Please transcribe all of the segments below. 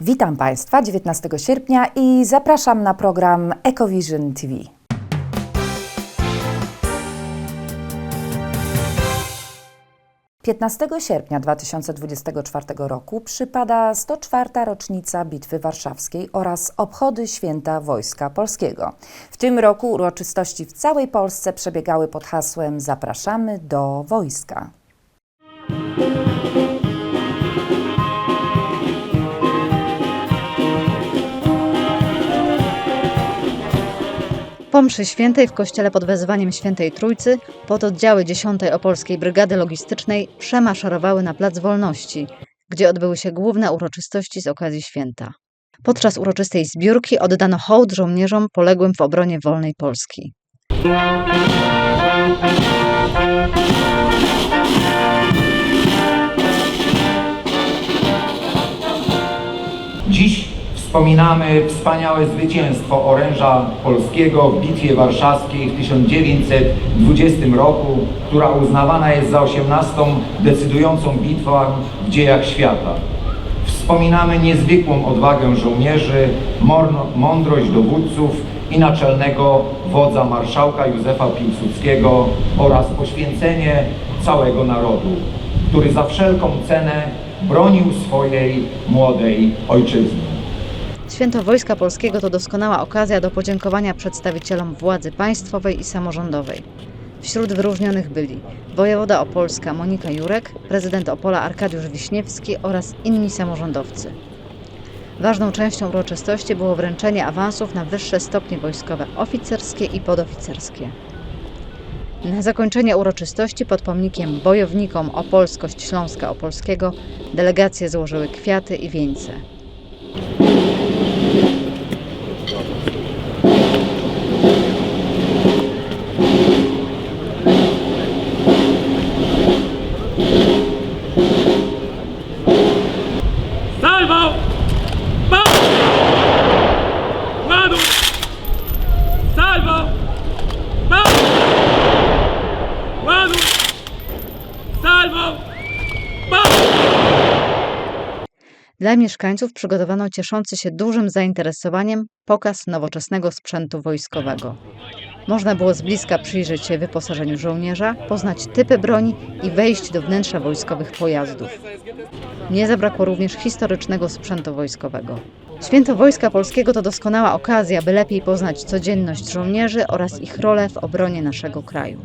Witam Państwa 19 sierpnia i zapraszam na program Ecovision TV. Piętnastego sierpnia 2024 roku przypada 104. rocznica Bitwy Warszawskiej oraz obchody Święta Wojska Polskiego. W tym roku uroczystości w całej Polsce przebiegały pod hasłem Zapraszamy do wojska. Po mszy świętej w kościele pod wezwaniem świętej Trójcy pododdziały 10 Opolskiej Brygady Logistycznej przemaszerowały na Plac Wolności, gdzie odbyły się główne uroczystości z okazji święta. Podczas uroczystej zbiórki oddano hołd żołnierzom poległym w obronie wolnej Polski. Wspominamy wspaniałe zwycięstwo oręża polskiego w Bitwie Warszawskiej w 1920 roku, która uznawana jest za 18 decydującą bitwę w dziejach świata. Wspominamy niezwykłą odwagę żołnierzy, mądrość dowódców i naczelnego wodza marszałka Józefa Piłsudskiego oraz poświęcenie całego narodu, który za wszelką cenę bronił swojej młodej ojczyzny. Święto Wojska Polskiego to doskonała okazja do podziękowania przedstawicielom władzy państwowej i samorządowej. Wśród wyróżnionych byli wojewoda opolska Monika Jurek, prezydent Opola Arkadiusz Wiśniewski oraz inni samorządowcy. Ważną częścią uroczystości było wręczenie awansów na wyższe stopnie wojskowe oficerskie i podoficerskie. Na zakończenie uroczystości pod pomnikiem bojownikom o polskość Śląska Opolskiego delegacje złożyły kwiaty i wieńce. Mieszkańców przygotowano cieszący się dużym zainteresowaniem pokaz nowoczesnego sprzętu wojskowego. Można było z bliska przyjrzeć się wyposażeniu żołnierza, poznać typy broni i wejść do wnętrza wojskowych pojazdów. Nie zabrakło również historycznego sprzętu wojskowego. Święto Wojska Polskiego to doskonała okazja, by lepiej poznać codzienność żołnierzy oraz ich rolę w obronie naszego kraju.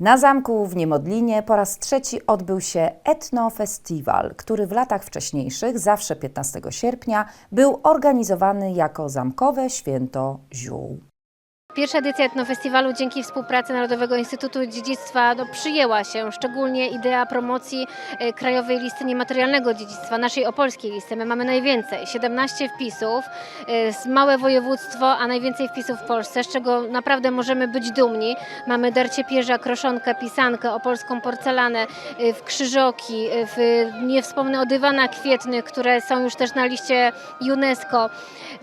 Na zamku w Niemodlinie po raz trzeci odbył się Etnofestiwal, który w latach wcześniejszych, zawsze 15 sierpnia, był organizowany jako zamkowe święto ziół. Pierwsza edycja Etnofestiwalu dzięki współpracy Narodowego Instytutu Dziedzictwa no, przyjęła się, szczególnie idea promocji e, Krajowej Listy Niematerialnego Dziedzictwa, naszej opolskiej listy. My mamy najwięcej, 17 wpisów, e, małe województwo, a najwięcej wpisów w Polsce, z czego naprawdę możemy być dumni. Mamy darcie pierza, kroszonkę, pisankę, opolską porcelanę, e, w krzyżoki, w, nie wspomnę o dywanach kwietnych, które są już też na liście UNESCO.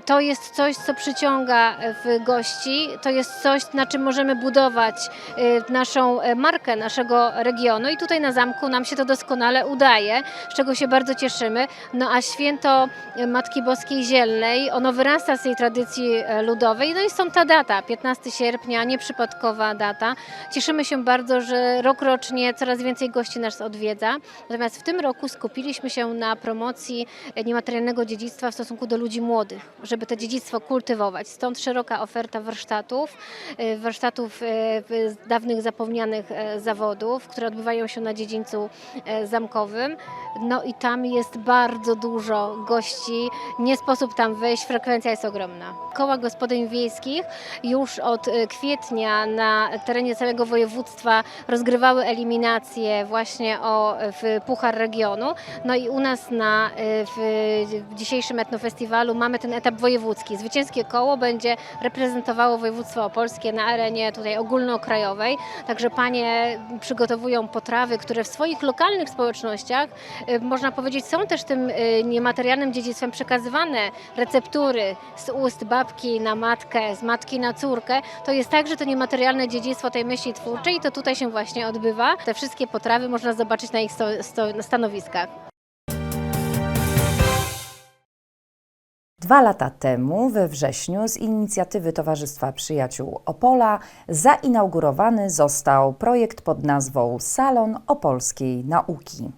To jest coś, co przyciąga w gości, to jest coś, na czym możemy budować e, naszą e, markę naszego regionu i tutaj na zamku nam się to doskonale udaje, z czego się bardzo cieszymy. No a święto e, Matki Boskiej Zielnej, ono wyrasta z tej tradycji e, ludowej, no i stąd ta data, 15 sierpnia, nieprzypadkowa data. Cieszymy się bardzo, że rokrocznie coraz więcej gości nas odwiedza, natomiast w tym roku skupiliśmy się na promocji niematerialnego dziedzictwa w stosunku do ludzi młodych, żeby to dziedzictwo kultywować. Stąd szeroka oferta warsztatów, e, warsztatów e, dawnych zapomnianych e, zawodów, które odbywają się na dziedzińcu zamkowym. No i tam jest bardzo dużo gości, nie sposób tam wejść, frekwencja jest ogromna. Koła gospodyń wiejskich już od kwietnia na terenie całego województwa rozgrywały eliminacje właśnie o, w Puchar Regionu. No i u nas na, w, w dzisiejszym etnofestiwalu mamy ten etap wojewódzki. Zwycięskie koło będzie reprezentowało województwo opolskie na arenie tutaj ogólnokrajowej. Także panie przygotowują potrawy, które w swoich lokalnych społecznościach, e, można powiedzieć, są też tym e, niematerialnym dziedzictwem przekazywane. Receptury z ust babki na matkę, z matki na córkę. To jest także to niematerialne dziedzictwo tej myśli twórczej i to tutaj się właśnie odbywa. Te wszystkie potrawy można zobaczyć na ich stanowiskach. Dwa lata temu, we wrześniu, z inicjatywy Towarzystwa Przyjaciół Opola zainaugurowany został projekt pod nazwą Salon Opolskiej Nauki.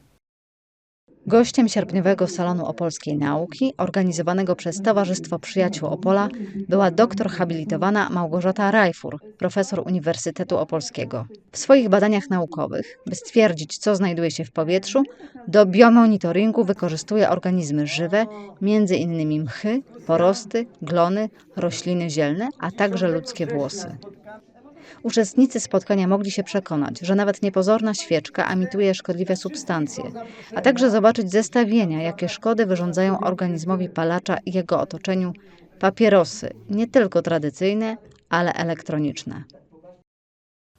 Gościem sierpniowego Salonu Opolskiej Nauki, organizowanego przez Towarzystwo Przyjaciół Opola, była doktor habilitowana Małgorzata Rajfur, profesor Uniwersytetu Opolskiego. W swoich badaniach naukowych, by stwierdzić, co znajduje się w powietrzu, do biomonitoringu wykorzystuje organizmy żywe, innymi mchy, porosty, glony, rośliny zielne, a także ludzkie włosy. Uczestnicy spotkania mogli się przekonać, że nawet niepozorna świeczka emituje szkodliwe substancje, a także zobaczyć zestawienia, jakie szkody wyrządzają organizmowi palacza i jego otoczeniu papierosy, nie tylko tradycyjne, ale elektroniczne.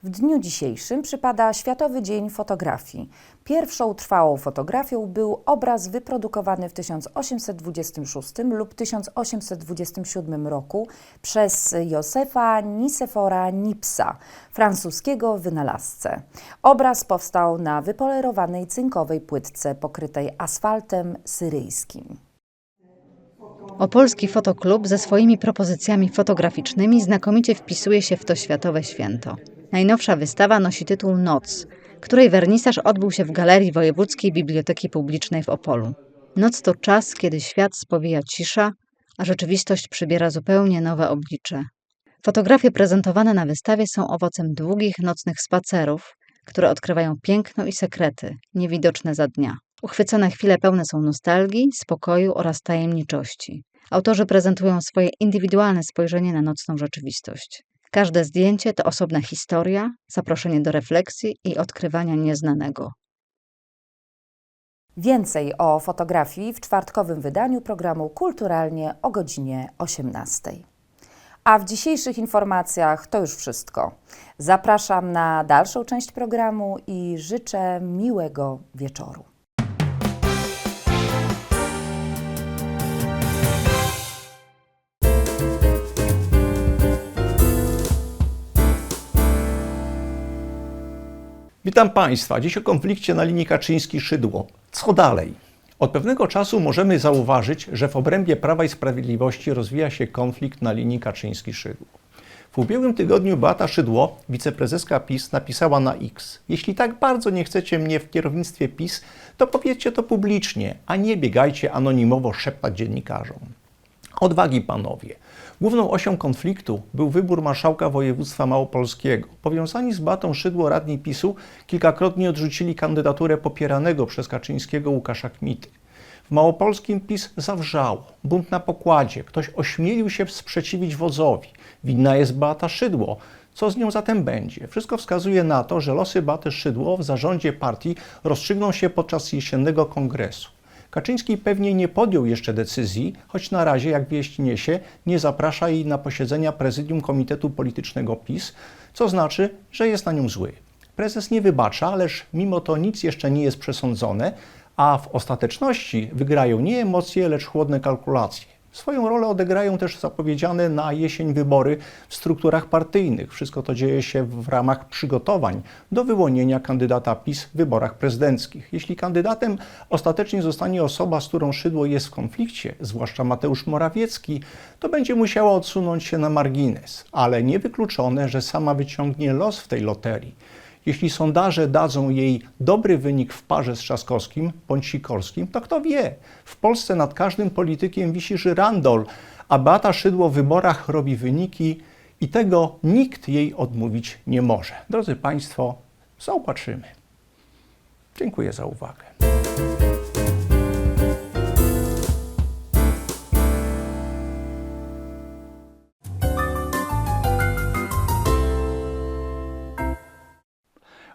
W dniu dzisiejszym przypada Światowy Dzień Fotografii. Pierwszą trwałą fotografią był obraz wyprodukowany w 1826 lub 1827 roku przez Józefa Nicefora Nipsa, francuskiego wynalazcę. Obraz powstał na wypolerowanej cynkowej płytce pokrytej asfaltem syryjskim. Opolski Fotoklub ze swoimi propozycjami fotograficznymi znakomicie wpisuje się w to światowe święto. Najnowsza wystawa nosi tytuł Noc, której wernisaż odbył się w Galerii Wojewódzkiej Biblioteki Publicznej w Opolu. Noc to czas, kiedy świat spowija cisza, a rzeczywistość przybiera zupełnie nowe oblicze. Fotografie prezentowane na wystawie są owocem długich nocnych spacerów, które odkrywają piękno i sekrety, niewidoczne za dnia. Uchwycone chwile pełne są nostalgii, spokoju oraz tajemniczości. Autorzy prezentują swoje indywidualne spojrzenie na nocną rzeczywistość. Każde zdjęcie to osobna historia, zaproszenie do refleksji i odkrywania nieznanego. Więcej o fotografii w czwartkowym wydaniu programu Kulturalnie o godzinie 18. A w dzisiejszych informacjach to już wszystko. Zapraszam na dalszą część programu i życzę miłego wieczoru. Witam Państwa. Dziś o konflikcie na linii Kaczyński-Szydło. Co dalej? Od pewnego czasu możemy zauważyć, że w obrębie Prawa i Sprawiedliwości rozwija się konflikt na linii Kaczyński-Szydło. W ubiegłym tygodniu Beata Szydło, wiceprezeska PiS, napisała na X: Jeśli tak bardzo nie chcecie mnie w kierownictwie PiS, to powiedzcie to publicznie, a nie biegajcie anonimowo szeptać dziennikarzom. Odwagi panowie. Główną osią konfliktu był wybór marszałka województwa małopolskiego. Powiązani z Batą Szydło radni PiSu kilkakrotnie odrzucili kandydaturę popieranego przez Kaczyńskiego Łukasza Kmity. W małopolskim PiS zawrzało. Bunt na pokładzie. Ktoś ośmielił się sprzeciwić wozowi. Winna jest Beata Szydło. Co z nią zatem będzie? Wszystko wskazuje na to, że losy Beaty Szydło w zarządzie partii rozstrzygną się podczas jesiennego kongresu. Kaczyński pewnie nie podjął jeszcze decyzji, choć na razie, jak wieść niesie, nie zaprasza jej na posiedzenia prezydium Komitetu Politycznego PiS, co znaczy, że jest na nią zły. Prezes nie wybacza, lecz mimo to nic jeszcze nie jest przesądzone, a w ostateczności wygrają nie emocje, lecz chłodne kalkulacje. Swoją rolę odegrają też zapowiedziane na jesień wybory w strukturach partyjnych. Wszystko to dzieje się w ramach przygotowań do wyłonienia kandydata PiS w wyborach prezydenckich. Jeśli kandydatem ostatecznie zostanie osoba, z którą Szydło jest w konflikcie, zwłaszcza Mateusz Morawiecki, to będzie musiała odsunąć się na margines, ale niewykluczone, że sama wyciągnie los w tej loterii. Jeśli sondaże dadzą jej dobry wynik w parze z Trzaskowskim bądź Sikorskim, to kto wie, w Polsce nad każdym politykiem wisi żyrandol, a Beata Szydło w wyborach robi wyniki i tego nikt jej odmówić nie może. Drodzy Państwo, zobaczymy. Dziękuję za uwagę.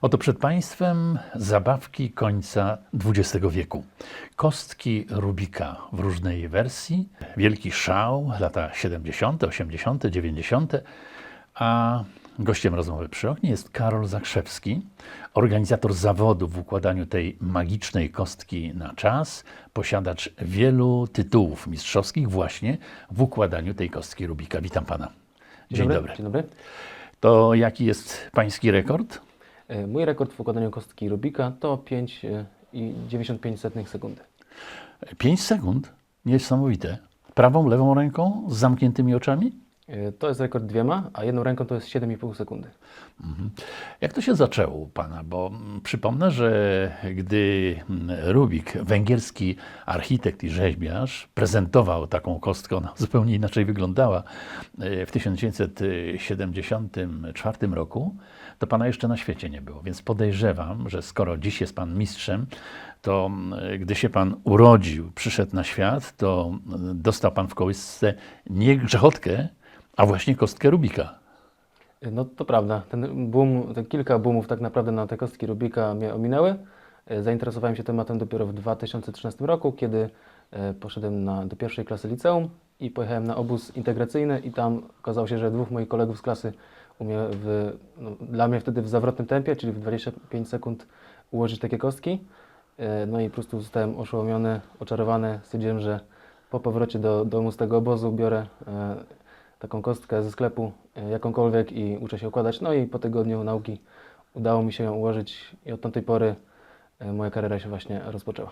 Oto przed Państwem zabawki końca XX wieku. Kostki Rubika w różnej wersji, wielki szał, lata 70., 80., 90., a gościem rozmowy przy oknie jest Karol Zakrzewski, organizator zawodu w układaniu tej magicznej kostki na czas, posiadacz wielu tytułów mistrzowskich właśnie w układaniu tej kostki Rubika. Witam Pana. Dzień dobry. Dzień dobry. To jaki jest Pański rekord? E, Mój rekord w układaniu kostki Rubika to 5 e, i 95 sekundy. 5 sekund? Niesamowite. Prawą, lewą ręką z zamkniętymi oczami? E, To jest rekord dwiema, a jedną ręką to jest 7,5 sekundy. Jak to się zaczęło u Pana? Bo mm, przypomnę, że gdy mm, Rubik, węgierski architekt i rzeźbiarz, prezentował taką kostkę, ona zupełnie inaczej wyglądała w 1974 roku, to Pana jeszcze na świecie nie było. Więc podejrzewam, że skoro dziś jest Pan mistrzem, to mm, gdy się Pan urodził, przyszedł na świat, to mm, dostał Pan w kołysce nie grzechotkę, a właśnie kostkę Rubika. E, No to prawda, ten boom, te kilka boomów tak naprawdę na te kostki Rubika mnie ominęły. E, Zainteresowałem się tematem dopiero w 2013 roku, kiedy e, poszedłem na, do pierwszej klasy liceum i pojechałem na obóz integracyjny i tam okazało się, że dwóch moich kolegów z klasy umie w, no, dla mnie wtedy w zawrotnym tempie, czyli w 25 sekund ułożyć takie kostki. E, No i po prostu zostałem oszołomiony, oczarowany. Stwierdziłem, że po powrocie do domu z tego obozu biorę e, taką kostkę ze sklepu, e, jakąkolwiek i uczę się układać. No i po tygodniu nauki udało mi się ją ułożyć i od tamtej pory e, moja kariera się właśnie rozpoczęła.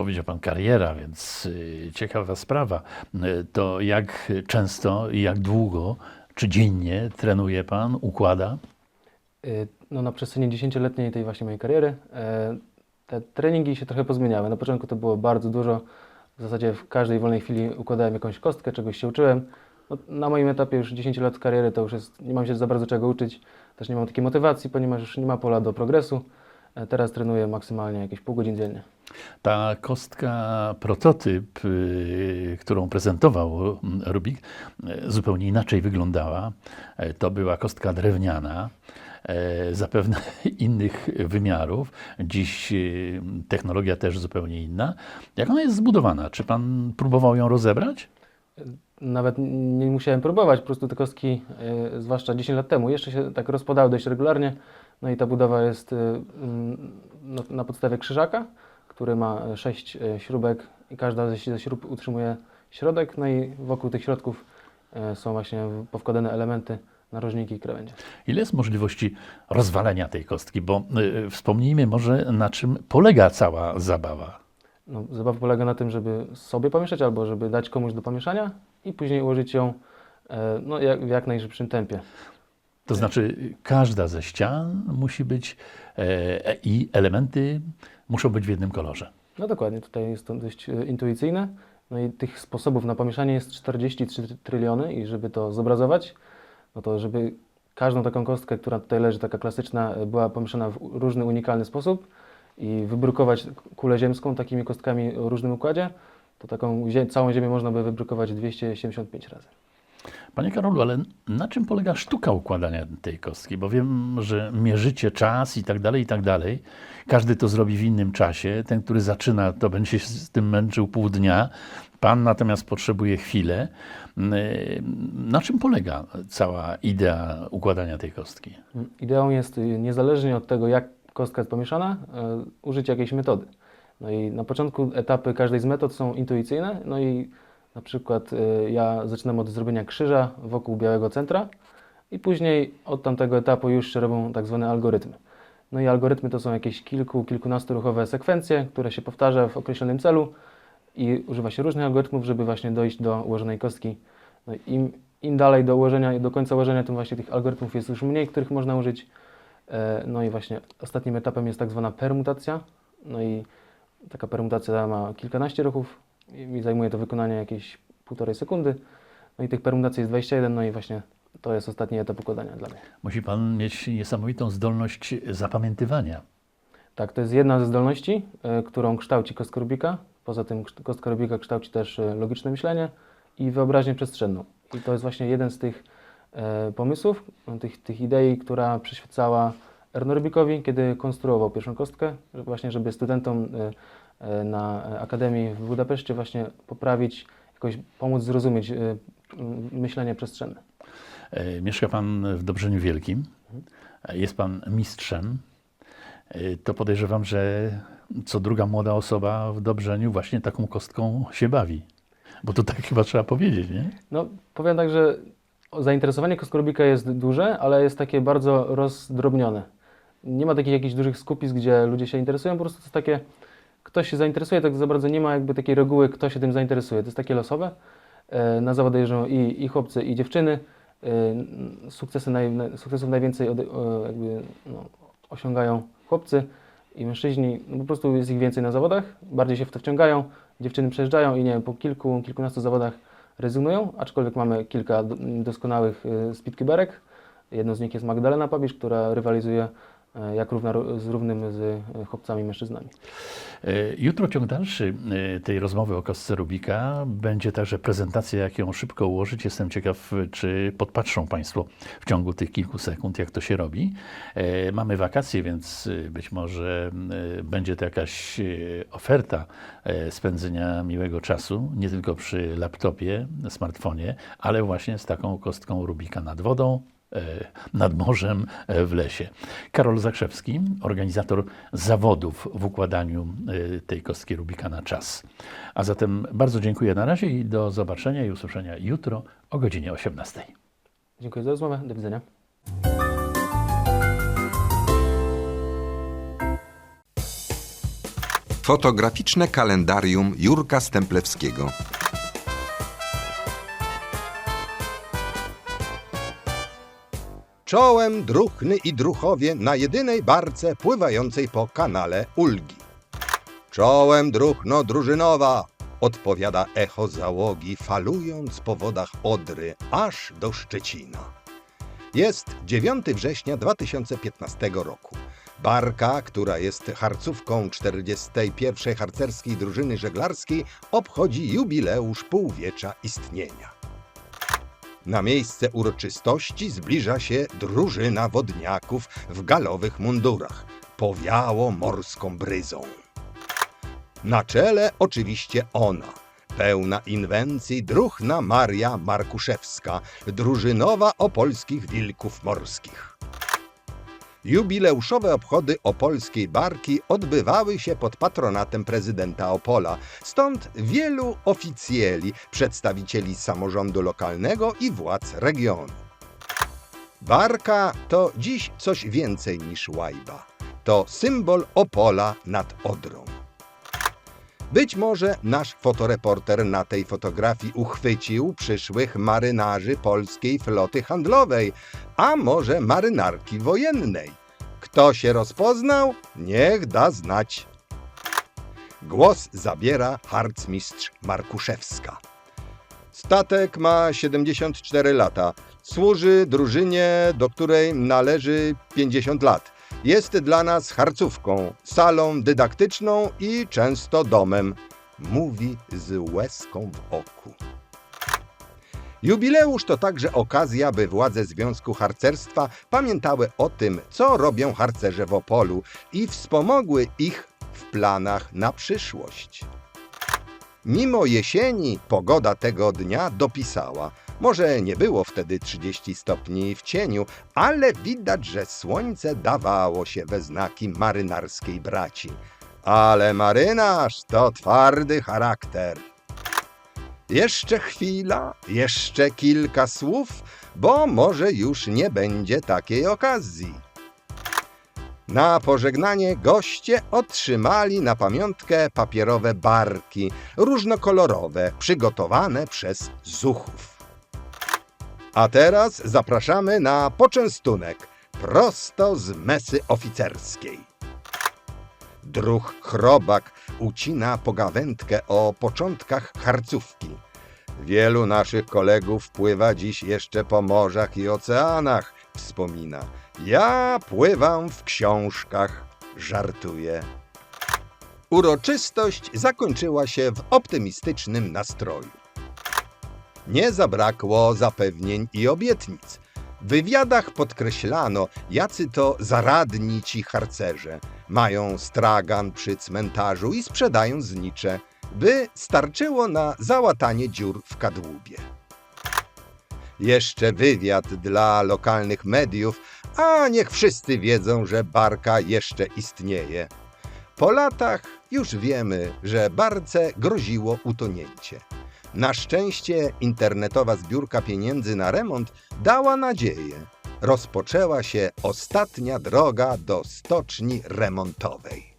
Powiedział Pan kariera, więc y, ciekawa sprawa. Y, To jak często i jak długo, czy dziennie trenuje Pan, układa? Y, No, na przestrzeni 10-letniej tej właśnie mojej kariery te treningi się trochę pozmieniały. Na początku to było bardzo dużo. W zasadzie w każdej wolnej chwili układałem jakąś kostkę, czegoś się uczyłem. No, na moim etapie już 10 lat kariery to już jest, nie mam się za bardzo czego uczyć. Też nie mam takiej motywacji, ponieważ już nie ma pola do progresu. E, Teraz trenuję maksymalnie jakieś pół godziny dziennie. Ta kostka prototyp, y, którą prezentował mm, Rubik, y, zupełnie inaczej wyglądała. E, To była kostka drewniana, e, zapewne innych wymiarów. Dziś y, technologia też zupełnie inna. Jak ona jest zbudowana? Czy Pan próbował ją rozebrać? Nawet nie musiałem próbować, po prostu te kostki, e, zwłaszcza 10 lat temu, jeszcze się tak rozpadały dość regularnie. No i ta budowa jest e, mm, na podstawie krzyżaka, który ma 6 śrubek i każda ze, śrub utrzymuje środek. No i wokół tych środków są właśnie powkładane elementy, narożniki i krawędzie. Ile jest możliwości rozwalenia tej kostki? Bo y, wspomnijmy może, na czym polega cała zabawa. No, zabawa polega na tym, żeby sobie pomieszać albo żeby dać komuś do pomieszania i później ułożyć ją e, no, jak, w jak najszybszym tempie. To znaczy, każda ze ścian musi być e, i elementy muszą być w jednym kolorze. No dokładnie, tutaj jest to dość e, intuicyjne. No i tych sposobów na pomieszanie jest 43 tryliony i żeby to zobrazować, no to żeby każdą taką kostkę, która tutaj leży, taka klasyczna, e, była pomieszana w różny, unikalny sposób i wybrukować kulę ziemską takimi kostkami o różnym układzie, to taką całą ziemię można by wybrukować 275 razy. Panie Karolu, ale na czym polega sztuka układania tej kostki? Bo wiem, że mierzycie czas i tak dalej, i tak dalej. Każdy to zrobi w innym czasie. Ten, który zaczyna, to będzie się z tym męczył pół dnia. Pan natomiast potrzebuje chwilę. Na czym polega cała idea układania tej kostki? Ideą jest niezależnie od tego, jak kostka jest pomieszana, e, użyć jakiejś metody. No i na początku etapy każdej z metod są intuicyjne, no i na przykład e, ja zaczynam od zrobienia krzyża wokół białego centra i później od tamtego etapu już się robią tak zwane algorytmy. No i algorytmy to są jakieś kilku, kilkunastoruchowe sekwencje, które się powtarza w określonym celu i używa się różnych algorytmów, żeby właśnie dojść do ułożonej kostki. No i im, im dalej do ułożenia, do końca ułożenia, tym właśnie tych algorytmów jest już mniej, których można użyć. E, No i właśnie ostatnim etapem jest tak zwana permutacja. No i taka permutacja ma kilkanaście ruchów i mi zajmuje to wykonanie jakieś półtorej sekundy. No i tych permutacji jest 21, no i właśnie to jest ostatni etap układania dla mnie. Musi Pan mieć niesamowitą zdolność zapamiętywania. Tak, to jest jedna ze zdolności, e, którą kształci kostka Rubika. Poza tym kszt- kostka Rubika kształci też e, logiczne myślenie i wyobraźnię przestrzenną. I to jest właśnie jeden z tych e, pomysłów, tych, tych idei, która przyświecała Erno Rubikowi, kiedy konstruował pierwszą kostkę, że właśnie żeby studentom na e, Akademii w Budapeszcie właśnie poprawić, jakoś pomóc zrozumieć e, myślenie przestrzenne. E, Mieszka Pan w Dobrzeniu Wielkim, jest Pan mistrzem. To podejrzewam, że co druga młoda osoba w Dobrzeniu właśnie taką kostką się bawi. Bo to tak chyba trzeba powiedzieć, nie? No, powiem tak, że zainteresowanie kostką Rubika jest duże, ale jest takie bardzo rozdrobnione. Nie ma takich jakichś dużych skupisk, gdzie ludzie się interesują, po prostu to jest takie, ktoś się zainteresuje, tak za bardzo nie ma jakby takiej reguły, kto się tym zainteresuje. To jest takie losowe. E, Na zawody jeżdżą i, i chłopcy, i dziewczyny. E, Sukcesy naj, na- sukcesów najwięcej ode, e, jakby, no, osiągają chłopcy i mężczyźni. No, po prostu jest ich więcej na zawodach, bardziej się w to wciągają. Dziewczyny przejeżdżają i nie wiem, po kilku, kilkunastu zawodach rezygnują, aczkolwiek mamy kilka do- doskonałych e, speedkeeperek. Jedną z nich jest Magdalena Pabisz, która rywalizuje jak równa, z równym z e, chłopcami mężczyznami. E, Jutro ciąg dalszy e, tej rozmowy o kostce Rubika będzie także prezentacja, jak ją szybko ułożyć. Jestem ciekaw, czy podpatrzą Państwo w ciągu tych kilku sekund, jak to się robi. E, Mamy wakacje, więc e, być może e, będzie to jakaś e, oferta e, spędzenia miłego czasu, nie tylko przy laptopie, smartfonie, ale właśnie z taką kostką Rubika nad wodą, e, nad morzem e, w lesie. Karol Zakrzewski, organizator zawodów w układaniu e, tej kostki Rubika na czas. A zatem bardzo dziękuję na razie i do zobaczenia i usłyszenia jutro o godzinie 18. Dziękuję za rozmowę. Do widzenia. Fotograficzne kalendarium Jurka Stemplewskiego. Czołem druchny i druchowie na jedynej barce pływającej po kanale Ulgi. Czołem druchno drużynowa, odpowiada echo załogi, falując po wodach Odry aż do Szczecina. Jest 9 września 2015 roku. Barka, która jest harcówką 41. harcerskiej drużyny żeglarskiej, obchodzi jubileusz półwiecza istnienia. Na miejsce uroczystości zbliża się drużyna wodniaków w galowych mundurach. Powiało morską bryzą. Na czele oczywiście ona, pełna inwencji druchna Maria Markuszewska, drużynowa opolskich wilków morskich. Jubileuszowe obchody opolskiej barki odbywały się pod patronatem prezydenta Opola, stąd wielu oficjeli, przedstawicieli samorządu lokalnego i władz regionu. Barka to dziś coś więcej niż łajba. To symbol Opola nad Odrą. Być może nasz fotoreporter na tej fotografii uchwycił przyszłych marynarzy polskiej floty handlowej, a może marynarki wojennej. Kto się rozpoznał, niech da znać. Głos zabiera harcmistrz Markuszewska. Statek ma 74 lata. Służy drużynie, do której należy 50 lat. Jest dla nas harcówką, salą dydaktyczną i często domem. Mówi z łezką w oku. Jubileusz to także okazja, by władze Związku Harcerstwa pamiętały o tym, co robią harcerze w Opolu i wspomogły ich w planach na przyszłość. Mimo jesieni pogoda tego dnia dopisała. Może nie było wtedy 30 stopni w cieniu, ale widać, że słońce dawało się we znaki marynarskiej braci. Ale marynarz to twardy charakter. Jeszcze chwila, jeszcze kilka słów, bo może już nie będzie takiej okazji. Na pożegnanie goście otrzymali na pamiątkę papierowe barki, różnokolorowe, przygotowane przez zuchów. A teraz zapraszamy na poczęstunek prosto z mesy oficerskiej. Druh chrobak ucina pogawędkę o początkach harcówki. Wielu naszych kolegów pływa dziś jeszcze po morzach i oceanach, wspomina. Ja pływam w książkach, żartuje. Uroczystość zakończyła się w optymistycznym nastroju. Nie zabrakło zapewnień i obietnic. W wywiadach podkreślano, jacy to zaradni ci harcerze. Mają stragan przy cmentarzu i sprzedają znicze, by starczyło na załatanie dziur w kadłubie. Jeszcze wywiad dla lokalnych mediów, a niech wszyscy wiedzą, że barka jeszcze istnieje. Po latach już wiemy, że barce groziło utonięcie. Na szczęście internetowa zbiórka pieniędzy na remont dała nadzieję. Rozpoczęła się ostatnia droga do stoczni remontowej.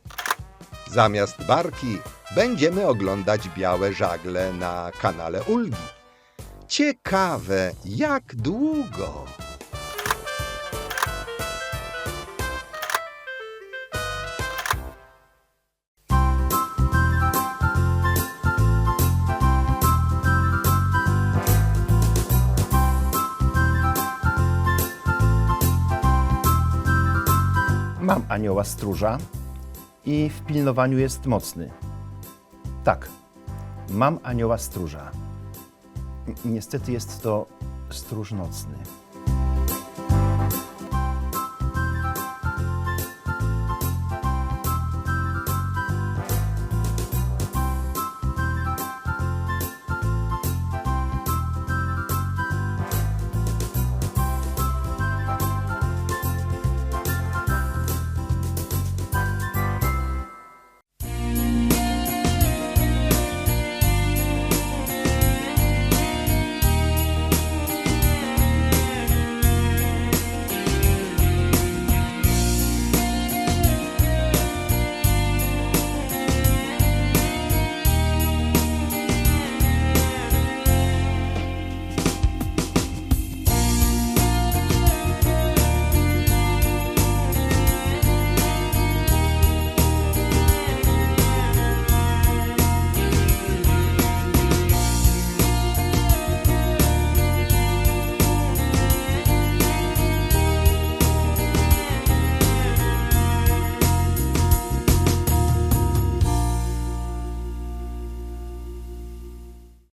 Zamiast barki będziemy oglądać białe żagle na kanale Ulgi. Ciekawe, jak długo. Anioła stróża i w pilnowaniu jest mocny. Tak, mam anioła stróża. Niestety jest to stróż nocny.